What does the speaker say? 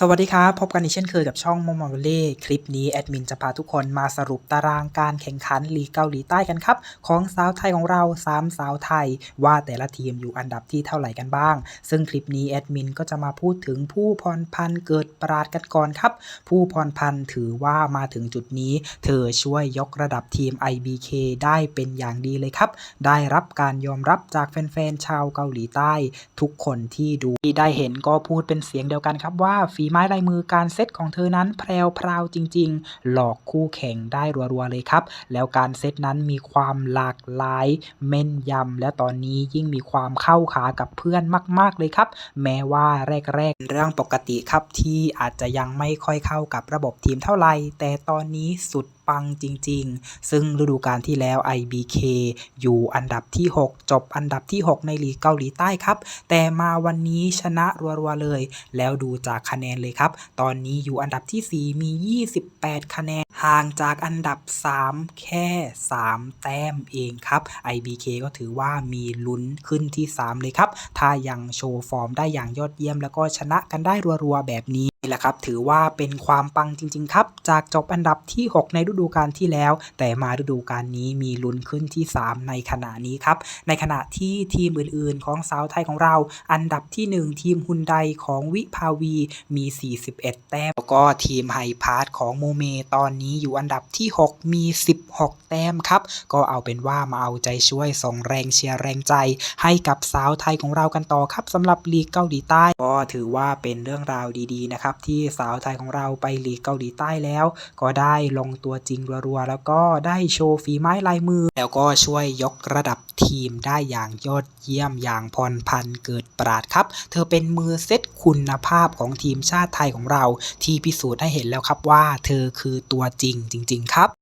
สวัสดีครับ พบกันอีกเช่นเคยกับช่องมอมอลเล่คลิปนี้แอดมินจะพาทุกคนมาสรุปตารางการแข่งขันลีกเกาหลีใต้กันครับ ของสาวไทยของเรา3สาวไทย ว่าแต่ละทีมอยู่อันดับที่เท่าไหร่กันบ้าง ซึ่งคลิปนี้แอดมินก็จะมาพูดถึงผู้พรพันธ์เกิดปราดกันก่อนครับ ผู้พรพันธ์ถือว่ามาถึงจุดนี้ เธอช่วยยกระดับทีม IBK ได้เป็นอย่างดีเลยครับ ได้รับการยอมรับจากแฟนๆชาวเกาหลีใต้ ทุกคนที่ดูที่ได้เห็นก็พูดเป็นเสียงเดียวกันครับว่าฝีไม้ลายมือการเซตของเธอนั้นแพรวพราวจริง ๆ หลอกคู่แข่งได้รัวๆเลยครับ แล้วการเซตนั้นมีความหลากหลายแม่นยำและตอนนี้ยิ่งมีความเข้าขากับเพื่อนมาก ๆเลยครับ แม้ว่าแรกๆเป็นเรื่องปกติครับที่อาจจะยังไม่ค่อยเข้ากับระบบทีมเท่าไหร่แต่ตอนนี้สุด ปังจริง ๆ ซึ่งฤดูกาลที่แล้ว IBK อยู่อันดับที่ 6 จบอันดับที่ 6 ในลีกเกาหลีใต้ครับ แต่มาวันนี้ชนะรัวๆเลย แล้วดูจากคะแนนเลยครับ ตอนนี้อยู่อันดับที่ 4 มี 28 คะแนนห่างจากอันดับ 3 แค่ 3 แต้มเองครับ IBK ก็ถือว่ามีลุ้นขึ้นที่ 3 เลยครับ ถ้ายังโชว์ฟอร์มได้อย่างยอดเยี่ยมแล้วก็ชนะกันได้รัวๆแบบนี้ นี่แหละครับ ถือว่าเป็นความปังจริง ๆ ครับ จากจบอันดับที่ 6 ในฤดูกาลที่แล้ว แต่มาฤดูกาลนี้มีลุ้นขึ้นที่ 3 ในขณะนี้ครับ ในขณะที่ทีมอื่นๆ ของสาวไทยของเรา อันดับที่ 1 ทีมฮุนไดของวิภาวีมี 41 แต้ม แล้วก็ทีมไฮพาร์ทของโมเมตอนนี้อยู่อันดับที่ 6 มี 16 แต้มครับ ก็เอาเป็นว่ามาเอาใจช่วยส่งแรงเชียร์แรงใจ ให้กับสาวไทยของเรากันต่อครับสำหรับลีกเกาหลีใต้ก็ถือว่าเป็นเรื่องราวดีๆนะครับที่สาวไทยของเราไปหลีกเกาหลีใต้แล้ว ก็ได้ลงตัวจริงรัวๆ แล้วก็ได้โชว์ฝีไม้ลายมือ แล้วก็ช่วยยกระดับทีมได้อย่างยอดเยี่ยมอย่างพรพันธ์เกิดปราดครับ เธอเป็นมือเซตคุณภาพของทีมชาติไทยของเรา ที่พิสูจน์ให้เห็นแล้วครับว่า เธอคือตัวจริงจริง ๆ ครับ